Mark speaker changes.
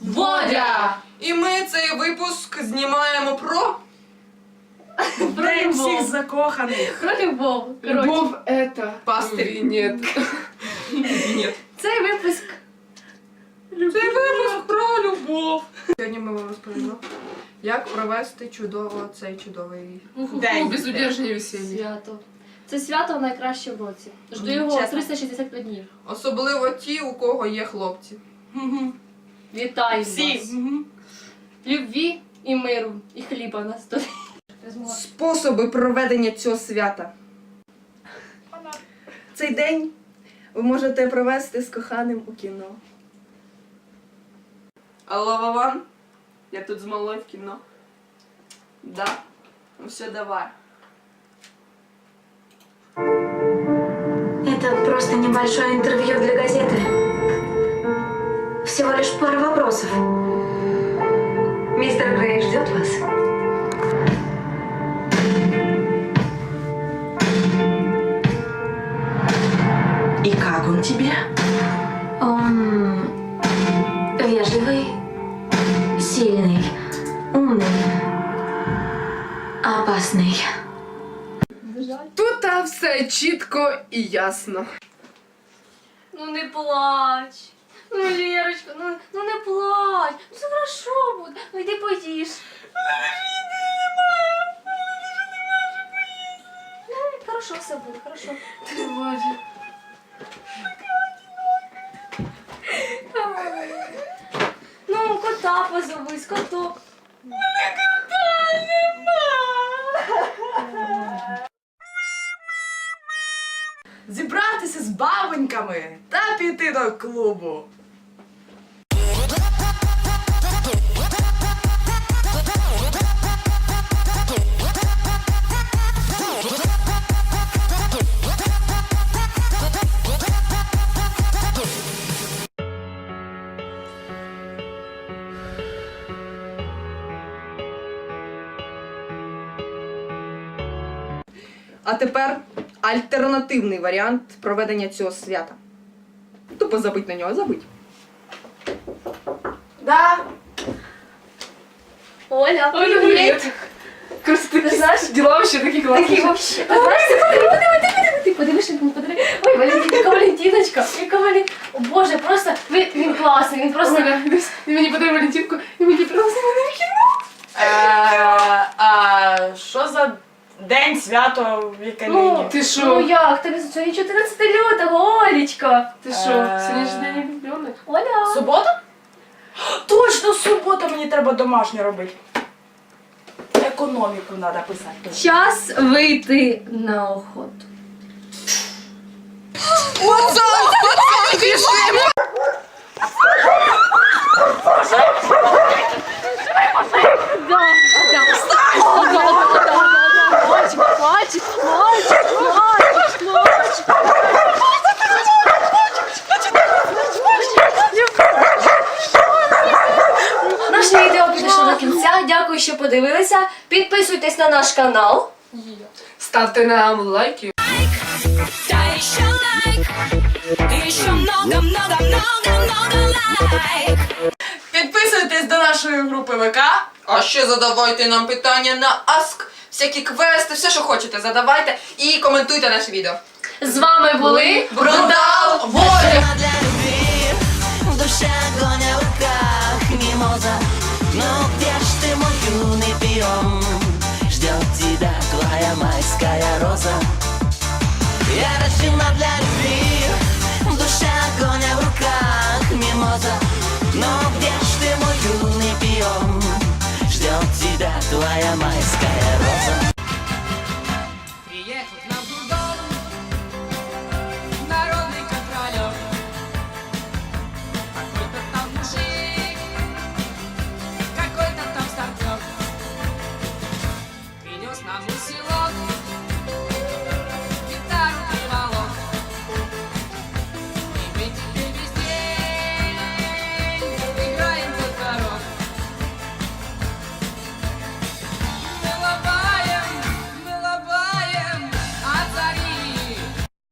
Speaker 1: Водя!
Speaker 2: І ми цей випуск знімаємо про.
Speaker 1: День всіх закоханих.
Speaker 3: Про любов. Коротше,
Speaker 4: Любовь это...
Speaker 2: Пастырь.
Speaker 4: Нет.
Speaker 2: Ні.
Speaker 3: цей випуск.
Speaker 2: Цей випуск про любов. Сьогодні ми вам розповімо, як провести чудово цей чудовий.
Speaker 1: День.
Speaker 4: Безудержное веселье.
Speaker 3: Свято. Це свято найкраще в році. Жду
Speaker 2: Мгм,
Speaker 3: його
Speaker 2: чесно.
Speaker 3: 365 днів.
Speaker 2: Особливо ті, у кого є хлопці.
Speaker 3: Вітаю
Speaker 1: Всі.
Speaker 3: вас. Любві і миру, і хліба на столі.
Speaker 2: Способи проведення цього свята. Цей день ви можете провести з коханим у кіно. Алло, Вован? Я тут з малою в кіно. Да? Ну все, давай.
Speaker 5: Это просто небольшое интервью для газеты. Всего лишь пара вопросов. Мистер Грей ждет вас.
Speaker 6: И как он тебе?
Speaker 5: Он вежливый, сильный, умный, опасный.
Speaker 4: Тут все чітко і ясно.
Speaker 3: Ну не плач. Ну, Лерочка, Ну йди поїж. Ну, Хорошо все буде, хорошо. Ну, кота позови, з коток.
Speaker 1: Зібратися з бабоньками та піти до клубу.
Speaker 2: А тепер альтернативний варіант проведення цього свята. Тупо забить на нього, забить.
Speaker 1: Да.
Speaker 3: Оля,
Speaker 4: Оля, привіт. Просто
Speaker 3: Ти
Speaker 4: такі
Speaker 3: знаєш,
Speaker 4: дела вообще такі
Speaker 3: Такі
Speaker 4: класні.
Speaker 3: вообще. Ти знаєш, ти подиви, подиви, подиви, ти подивишся, він подиви. Ой, Валентин, яка Валентиночка, яка Валентин. О Боже, просто він, він класний, він просто...
Speaker 4: Ти мені подай Валентинку, і мені просто мене в кіно.
Speaker 1: Е, А що за день свято в яке
Speaker 3: Ну,
Speaker 1: нині?
Speaker 4: Ти
Speaker 3: Ну
Speaker 4: що?
Speaker 3: як, тебе сьогодні 14 лютого, Олечка.
Speaker 4: Ти що?
Speaker 1: Е.
Speaker 4: Сьогодні ж день влюблених.
Speaker 3: Оля.
Speaker 1: Субота? Точно, субота мені треба домашнє робити. Економіку треба писати.
Speaker 3: Час вийти на охоту.
Speaker 2: Пацан, пацан, біжимо!
Speaker 3: Да, да. О, да, да, да, да. Мальчик, мальчик, мальчик, мальчик, мальчик. Наше відео підійшло до кінця. Дякую, що подивилися. Підписуйтесь на наш канал.
Speaker 4: Ставте нам лайки.
Speaker 7: Да еще лайк, еще много, много, много, много лайк.
Speaker 1: Підписуйтесь до нашої групи ВК.
Speaker 2: А ще задавайте нам питання на Ask, всякі квести, все, що хочете, задавайте і коментуйте наше відео.
Speaker 3: З вами були
Speaker 2: Бруда мамусі лодки.